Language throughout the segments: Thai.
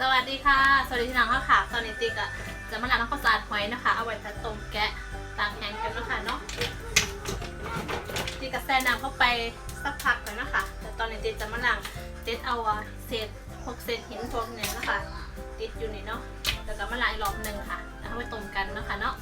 สวัสดีค่ะ สวัสดีที่น้องข้าวขาตอนนี้ติ๊กอะจะมาล้างน้ำข้าวสารหอยนะคะ เอาไว้ทัดต้มแกะตากแห้งกันนะคะเนาะติ๊กกะแซ่น้ำเข้าไปสักพักแล้วนะคะ แต่ตอนนี้ติ๊กจะมาล้างเด็ดเอาเศษพวกเศษหินพวกนี้นะคะ ติดอยู่นี่เนาะ แล้วก็มาล้างอีกรอบหนึ่งค่ะ แล้วเอาไปต้มกันนะคะเนาะ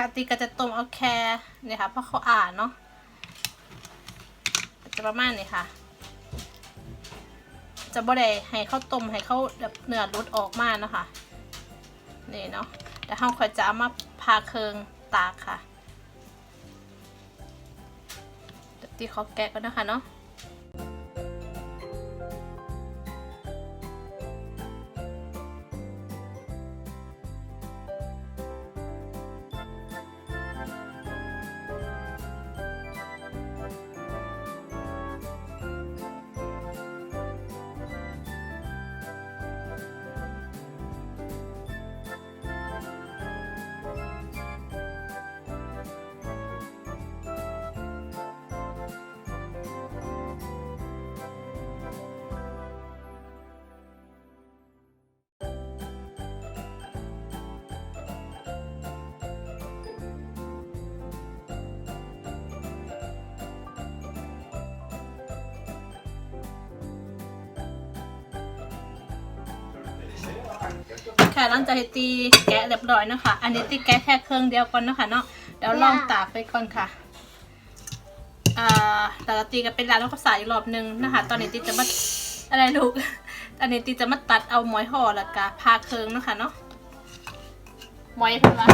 ค่ะตีก็จะต้มเอาแค่เนี่ยค่ะเพราะเขาอ่านเนาะจะประมาณนี้ค่ะ จะบ่ได้ให้เขาต้มให้เขาแบบเนื้อรุดออกมาเนาะค่ะนี่เนาะแต่เฮาคอยจะเอามาพาเคืองตากค่ะตีเขาแกะก่อนนะคะเนาะ ค่ะหลังจากที่ตีแกะเรียบร้อยนะคะ อันนี้ตีแกะแค่เครื่องเดียวก่อนเนาะคะเนาะเดี๋ยวลองตากไปก่อนค่ะอ่าแต่ละตีก็เป็นร้านข้าวสารอีกรอบนึงนะคะ ตอนนี้ตีจะมาอะไรลูกอันนี้ตีจะมาตัดเอาหมอยห่อแล้วก็พาเครื่องเนาะคะเนาะหมอยเพิ่นว่า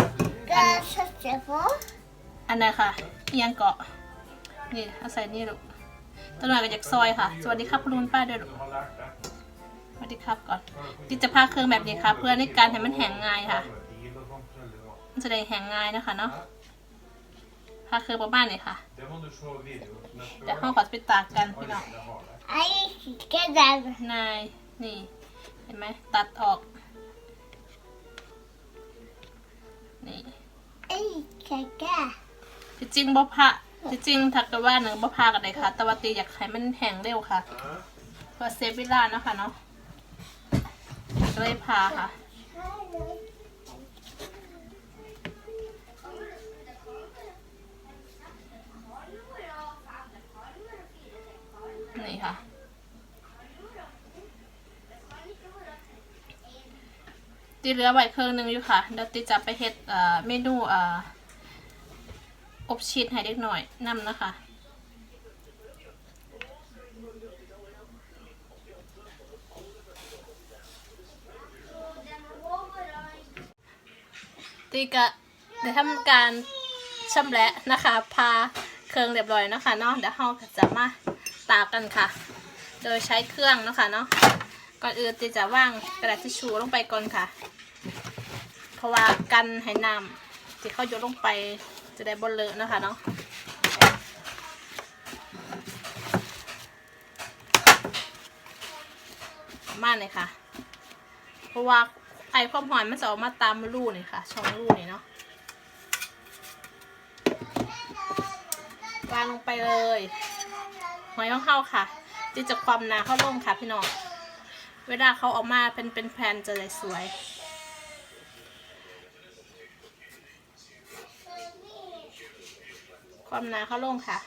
อันไหนค่ะเอียงเกาะนี่เอาใส่นี่ลูกตัวหน่อยก็จากซอยค่ะ สวัสดีครับคุณลุงป้าด้วยลูก สวัสดีครับก่อนติจะพาเครื่องแบบนี้ค่ะ เพื่อในการให้มันแห้งง่ายค่ะ มันจะได้แห้งง่ายนะคะเนาะพาเครื่องประมาณนี้ค่ะเดี๋ยวห้องขอไปตากกันพี่น้อง det har det. Aj, ska där. นายนี่ เห็นไหมตัดออก นี่ Aj, kaka. ที่จริงบ่พะที่จริงถักกะว่าหนึ่งบ่พากันเลยค่ะ แต่ว่าตีอยากให้มันแห้งเร็วค่ะเพื่อเซฟเวลาเนาะค่ะเนาะ ก็เลยพาค่ะ นี่ค่ะตีเหลือไว้เครื่องหนึงอยู่ค่ะ เดี๋ยวตีจะไปเฮ็ดเมนูอบชีสให้เด็กหน่อยนำนะคะ ตีกะได้ทำการชำแหละนะคะ พาเครื่องเรียบร้อยนะคะเนาะเดี๋ยวเราจะมาตากกันค่ะ โดยใช้เครื่องนะคะเนาะก่อนอื่นตีจะว่างกระดาษทิชชู่ลงไปก่อนค่ะ เพราะว่ากันให้น้ำที่เขาโยนลงไปจะได้บนเลอะนะคะเนาะมาณเลยค่ะ เพราะว่า ไอความหอยมันจะออกมาตามรูนี่ค่ะ ช่องรูนี่เนาะวางลงไปเลยหอยของเข้าค่ะจีจะความหนาเข้าลงค่ะพี่น้องเวลาเขาออกมาเป็นเป็นแผ่นจะได้สวยความหนาเข้าลงค่ะ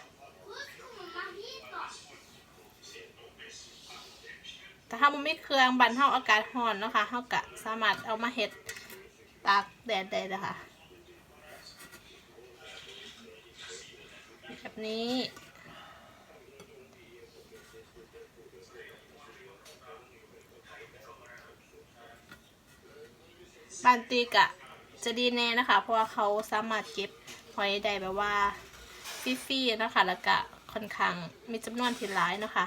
แต่ถ้ามันไม่เครื่องบันเท่าอากาศร้อนเนาะคะเท่ากับสามารถเอามาเห็ดตากแดดได้เลยค่ะแบบนี้บานตีกะจะดีแน่นะคะ เพราะว่าเขาสามารถเก็บหอยได้แบบว่าฟรีๆนะคะ แล้วก็ค่อนข้างมีจำนวนที่หลายนะคะ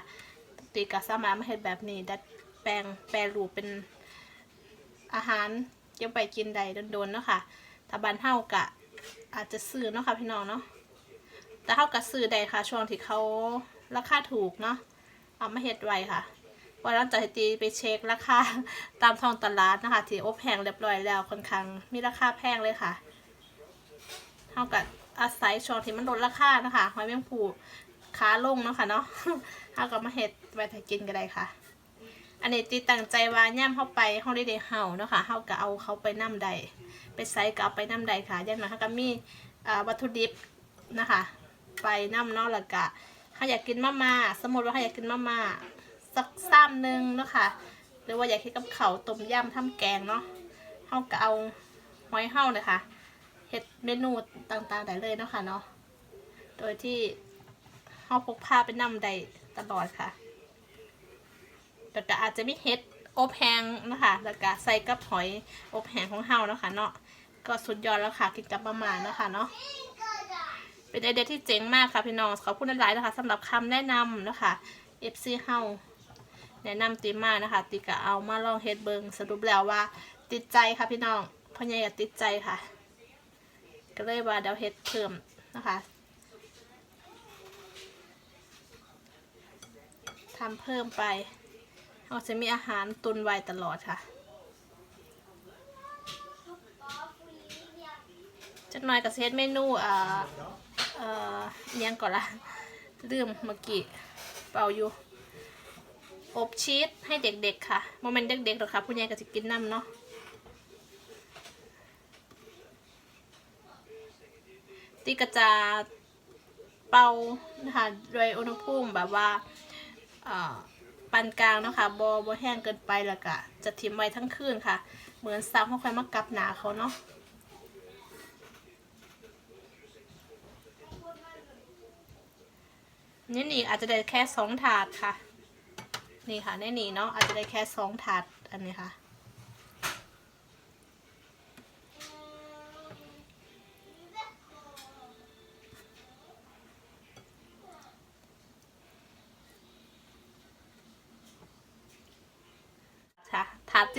ตีกะสามารถมาเฮ็ดแบบนี้ ดัดแปลงแปรรูปเป็นอาหารเก็บไปกินได้โดนๆเนาะค่ะถ้าบ้านเฮากะอาจจะซื้อเนาะค่ะพี่น้องเนาะแต่เขาก็ซื้อได้ค่ะ ช่วงที่เขาราคาถูกเนาะเอามาเฮ็ดไว้ค่ะวันนั้นจะให้ตีไปเช็คราคาตามท้องตลาดนะคะที่อบแห้งเรียบร้อยแล้วค่อนข้างมีราคาแพงเลยค่ะเท่ากับอาศัยช่วงที่มันลดราคานะคะหอยแมงภู ขาลงเนาะค่ะเนาะเท่ากับมาเฮ็ดไว้ถ้ากินก็ได้ค่ะ อันนี้ตีตั้งใจว่าย่ำเข้าไปห้องได้เดเฮาเนาะค่ะเฮาก็เอาเขาไปน้ำใดไปใส่ก็เอาไปน้ำใดค่ะอย่างน้อยเฮาก็มีวัตถุดิบนะคะ ไปน้ำเนาะแล้วก็ถ้าอยากกินมาม่าสมมติว่าถ้าอยากกินมาม่าสักซ้ำหนึ่งเนาะค่ะหรือว่าอยากกินกับเขาวต้มยำทำแกงเนาะเฮาก็เอาหอยเฮาเลยค่ะเฮ็ดเมนูต่างๆได้เลยเนาะค่ะเนาะโดยที่าพกพาไปนำได้ตลอดค่ะแล้วก็อาจจะมีเฮ็ดอบแห้งนะคะแล้วก็ใส่กับหอยอบแห้งของเฮานาะค่ะเนาะก็สุดยอดแล้วค่ะกินกับประมาณนะคะเนาะเป็นไอเดียที่เจ๋งมากค่ะพี่น้องขอบคุณหลายๆนะคะสำหรับคำแนะนำนะคะ FC เฮาแนะนำตีมานะคะ ติกะเอามาลองเฮ็ดเบิงสรุปแล้วว่า ติดใจค่ะพี่น้องพ่อใหญ่ก็ติดใจค่ะ ก็เลยว่าเดี๋ยวเฮ็ดเพิ่มนะคะ ทำเพิ่มไปเราจะมีอาหารตุนไว้ตลอดค่ะจักหน่อยกับเซตเมนูอ่าเอ่อยังก่อนละลืมเมื่อกี้เป่าอยู่ อบชีสให้เด็กๆค่ะโมเมนต์เด็กๆหรอกค่ะผู้ใหญ่ก็จะกินน้ำเนาะตีกระจาเป่านะคะโดยอุณหภูมิแบบว่า ปานกลางเนาะคะบอบแห้งเกินไปแล้วก็จะทิ้มไว้ทั้งคืนค่ะ เหมือนซ้ำเขาค่อยมากับหนาเขาเนาะนี่นี่อาจจะได้แค่สองถาดค่ะ นี่ค่ะนี่นี่เนาะอาจจะได้แค่สองถาดอันนี้ค่ะ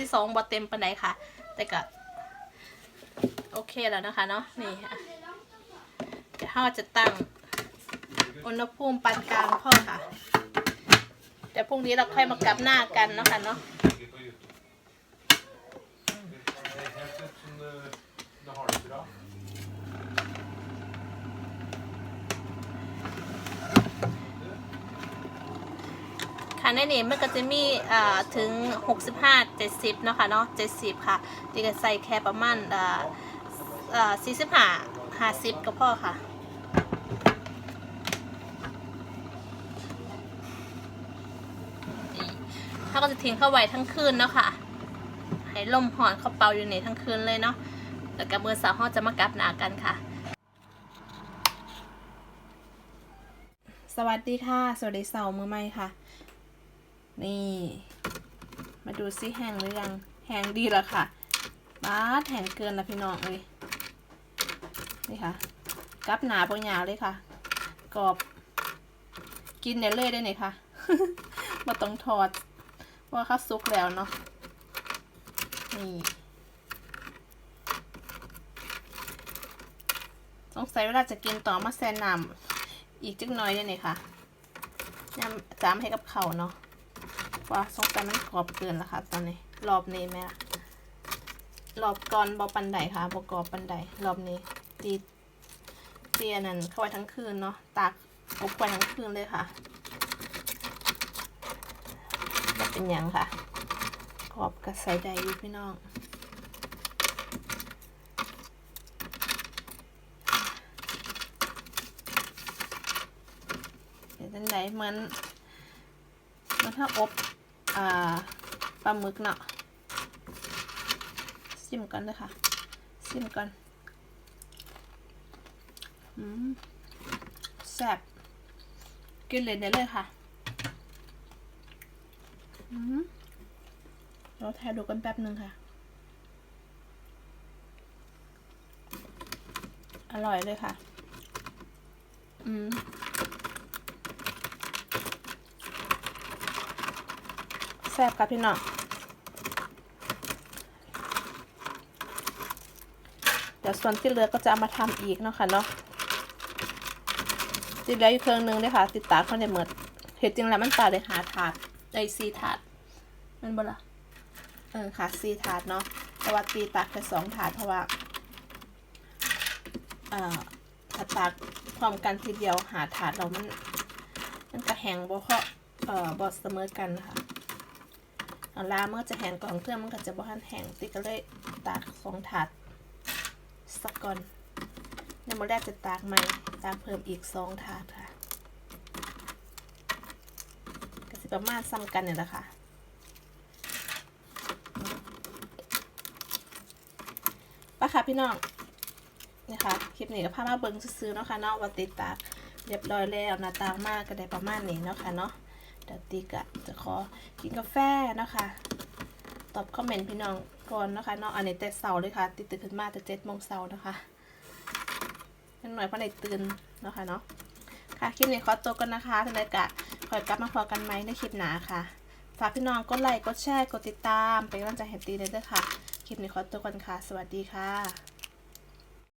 ที่สองบอเต็มปานไหนค่ะ แต่ก็โอเคแล้วนะคะเนาะนี่ค่ะเดี๋ยวเราจะตั้งอุณหภูมิปานกลางพ่อค่ะเดี๋ยวพรุ่งนี้เราค่อยมากลับหน้ากันเนาะค่ะเนาะ ในนี้มันก็จะมีอ่าถึง 65 70เนาะค่ะเนาะ70 ค่ะตีก็ใส่แค่ประมาณอ่าอ่า45 50 ก็พอค่ะนี่ถ้าก็จะทิ้งเข้าไว้ทั้งคืนเนาะค่ะ ให้ลมหอนเข้าเป่าอยู่ในทั้งคืนเลยเนาะแล้วก็มือสาวห้อจะมากับหนากันค่ะ สวัสดีค่ะ สวัสดีสาร์มือใหม่ค่ะ นี่ มาดูซิแห้งหรือยัง แห้งดีแล้วค่ะบาแห้งเกินแล้วพี่น้องเลยนี่ค่ะ กับหนาปังยาเลยค่ะ กรอบ กินได้เลยได้ไหนค่ะมาต้องทอดว่าข้าวซุกแล้วเนาะ นี่สงสัยเวลาจะกินต่อมาแซนนำอีกจักหน่อยได้ไหนค่ะยำจามให้กับเขาเนาะ ว่าสงสัยมันกรอบเกินแล้วค่ะตอนนี้รอบนี้แม่รอบก่อนบอปันไดค่ะบกรอบปันไดรอบนี้ตีเตียนั่นเข้าไว้ทั้งคืนเนาะตากอบไว้ทั้งคืนเลยค่ะบ่เป็นยังค่ะกรอบกับใส่ได้อยู่พี่น้องเดี๋ยวจังไดเหมือนเหมันถ้าอบ อ่าปลาหมึกเนาะซิมก่อนเลยค่ะซิมก่อนอืมแซ่บกินเลยได้เลยค่ะอืมเราถ่ายดูกันแป๊บหนึ่งค่ะ อร่อยเลยค่ะ อืม ซ่บค่ะพี่น้องเดี๋ยวส่วนที่เหลือก็จะเอามาทำอีกเนาะค่ะเนาะติดแล้วอยู่เครื่องนึงด้วยค่ะติดตาเขาในเหมือดเห็ดจริงแล้วมันตาได้หาถาดได้ซีถาดมันบ่ละเออค่ะซีถาดเนาะแต่ว่าตีตากแค่สองถาดเพราะว่าเอ่อถ้าตากพร้อมกันทีเดียวหาถาดเรามันมันกระแหงบ่เพราะเอ่อบอเสมอกันนะคะ ลาเมื่อจะแหงกล่อนเครื่องมันก็จะบ่ทันแหงติ๊ก็เลยตากสองถาดสักก่อนในโมอแรกจะตากใหม่ตากเพิ่มอีกสองถาดค่ะก็สิประมาณซ้ำกันเนี่ยแหละค่ะป้าค่ะพี่น้องนะคะคลิปนี้ก็พามาเบิ่งซื้อเนาะค่ะเนาะว่าติดตากเรียบร้อยแล้วหน้าตามากก็ได้ประมาณนี้เนาะค่ะเนาะ เดี๋ยวตีกะจะขอกินกาแฟนะคะตอบคอมเมนต์พี่น้องก่อนนะคะเนาะอันนี้แต่เสาร์เลยค่ะติดตื่นขึ้นมาแต่เจ็ดโมงเสาร์นะคะยังหน่อยเพราะในตื่นนะคะเนาะค่ะคลิปนี้ขอตัวกันนะคะท่านใดกะคอยกลับมาพอกันไหมในคลิปหนาค่ะฝากพี่น้องกดไลค์กดแชร์กดติดตามเป็นกำลังใจให้ตีเลยด้วยค่ะคลิปนี้ขอตัวกันค่ะ สวัสดีค่ะ